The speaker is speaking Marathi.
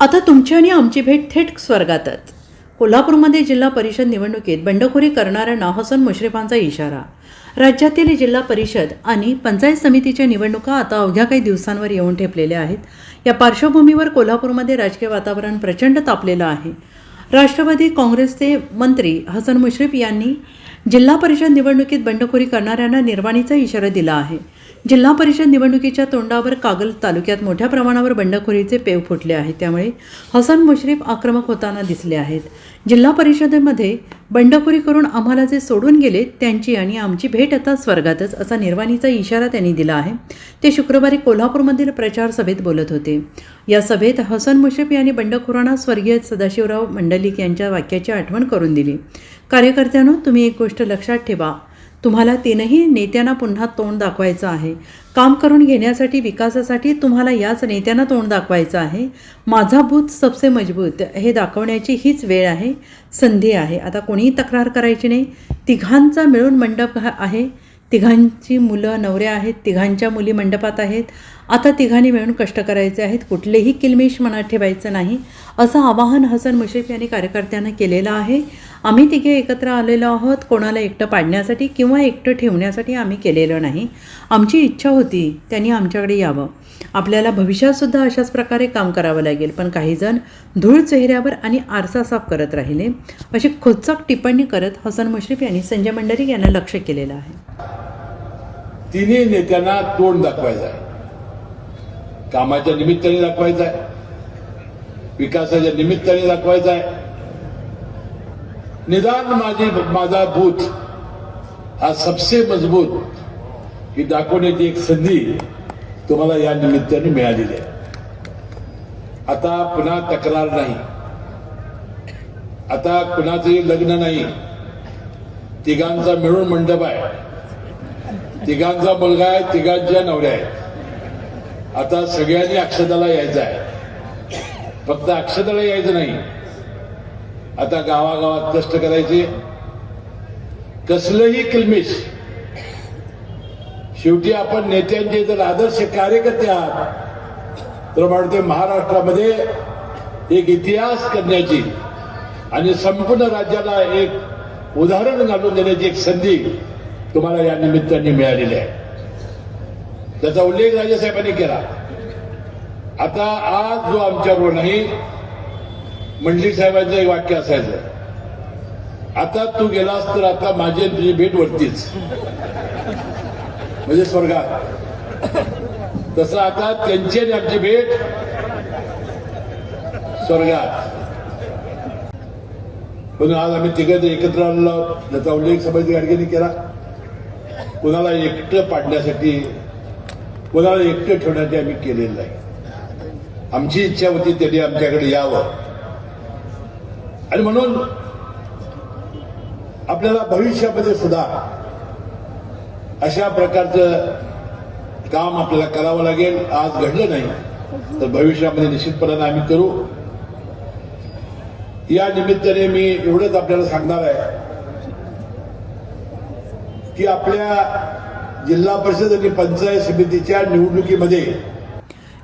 आता तुमची आणि आमची भेट थेट स्वर्गातच. कोल्हापूरमध्ये जिल्हा परिषद निवडणुकीत बंडखोरी करणाऱ्यांना हसन मुश्रीफांचा इशारा. राज्यातील जिल्हा परिषद आणि पंचायत समितीच्या निवडणुका आता अवघ्या काही दिवसांवर येऊन ठेपलेल्या आहेत. या पार्श्वभूमीवर कोल्हापूरमध्ये राजकीय वातावरण प्रचंड तापलेलं आहे. राष्ट्रवादी काँग्रेसचे मंत्री हसन मुश्रीफ यांनी जिल्हा परिषद निवडणुकीत बंडखोरी करणाऱ्यांना निर्वाणीचा इशारा दिला आहे. जिल्हा परिषद निवडणुकीच्या तोंडावर कागल तालुक्यात मोठ्या प्रमाणावर बंडखोरीचे पेव फुटले आहेत. त्यामुळे हसन मुश्रीफ आक्रमक होताना दिसले आहेत. जिल्हा परिषदेमध्ये बंडखोरी करून आम्हाला जे सोडून गेले त्यांची आणि आमची भेट आता स्वर्गातच असा निर्वाणीचा इशारा त्यांनी दिला आहे. ते शुक्रवारी कोल्हापूरमधील प्रचार सभेत बोलत होते. या सभेत हसन मुश्रीफ यांनी बंडखोरांना स्वर्गीय सदाशिवराव मंडलिक यांच्या वाक्याची आठवण करून दिली. कार्यकर्त्यांनो तुम्ही एक गोष्ट लक्षात ठेवा. तुम्हाला तीनही नेत्यांना पुन्हा तोंड दाखवायचं आहे. काम करून घेण्यासाठी विकासासाठी तुम्हाला याच नेत्यांना तोंड दाखवायचं आहे. माझा बूथ सबसे मजबूत हे दाखवण्याची हीच वेळ आहे संधी आहे. आता कोणीही तक्रार करायची नाही. तिघांचा मिळून मंडप हा आहे. तिघांची मुलं नवऱ्या आहेत. तिघांच्या मुली मंडपात आहेत. आता तिघांनी मिळून कष्ट करायचे आहेत. कुठलेही किलमिश मनात ठेवायचं नाही. असं आवाहन हसन मुश्रीफ यांनी कार्यकर्त्यांना केलेलं आहे. आम्ही तिघे एकत्र आलेलो आहोत. कोणाला एकटं पाडण्यासाठी किंवा एकटं ठेवण्यासाठी आम्ही केलेलं नाही. आमची इच्छा होती त्यांनी आमच्याकडे यावं. आपल्याला भविष्यातसुद्धा अशाच प्रकारे काम करावं लागेल पण काहीजण धूळ चेहऱ्यावर आणि आरसा साफ करत राहिले. अशी खोचक टिप्पणी करत हसन मुश्रीफ यांनी संजय मंडलिक यांना लक्ष केलेलं आहे. तिन्ही नेत्यांना तोंड दाखवायचं आहे. कामाच्या निमित्ताने दाखवायचं आहे. विकासाच्या निमित्ताने दाखवायचा आहे. निदान माझी माझा बूथ हा सबसे मजबूत ही दाखवण्याची एक संधी तुम्हाला या निमित्ताने मिळालेली आहे. आता पुन्हा तक्रार नाही. आता कुणाचंही लग्न नाही. तिघांचा मिळून मंडप आहे. तिघांचा मुलगा आहे तिघांच्या नवऱ्या आहेत. आता सगळ्यांनी अक्षताला यायचं आहे. फक्त अक्षतळे यायचं नाही. आता गावागावात कष्ट करायचे. कसलंही किलमिश. शेवटी आपण नेत्यांचे जर आदर्श कार्यकर्ते आहात तर म्हणते महाराष्ट्रामध्ये एक इतिहास करण्याची आणि संपूर्ण राज्याला एक उदाहरण घालून देण्याची एक संधी तुम्हाला या निमित्ताने मिळालेली आहे. त्याचा उल्लेख राजेसाहेबांनी केला. आता आज जो आमच्याबरोबर नाही मंडळी साहेबांचं एक वाक्य असायचं आता तू गेलास तर आता माझी तुझी भेट वरतीच. म्हणजे स्वर्गात. तसं आता त्यांची आणि आमची भेट स्वर्गात. पण आज आम्ही तिघं एकत्र आणलो त्याचा उल्लेख सभाजी गाडगेंनी केला. कुणाला एकटं पाडण्यासाठी कुणाला एकटं ठेवण्यासाठी आम्ही केलेलं नाही. आमची इच्छा होती त्यांनी आमच्याकडे यावं. आणि म्हणून आपल्याला भविष्यामध्ये सुद्धा अशा प्रकारचं काम आपल्याला करावं लागेल. आज घडलं नाही तर भविष्यामध्ये निश्चितपणाने आम्ही करू. या निमित्ताने मी एवढंच आपल्याला सांगणार आहे की आपल्या जिल्हा परिषद आणि पंचायत समितीच्या निवडणुकीमध्ये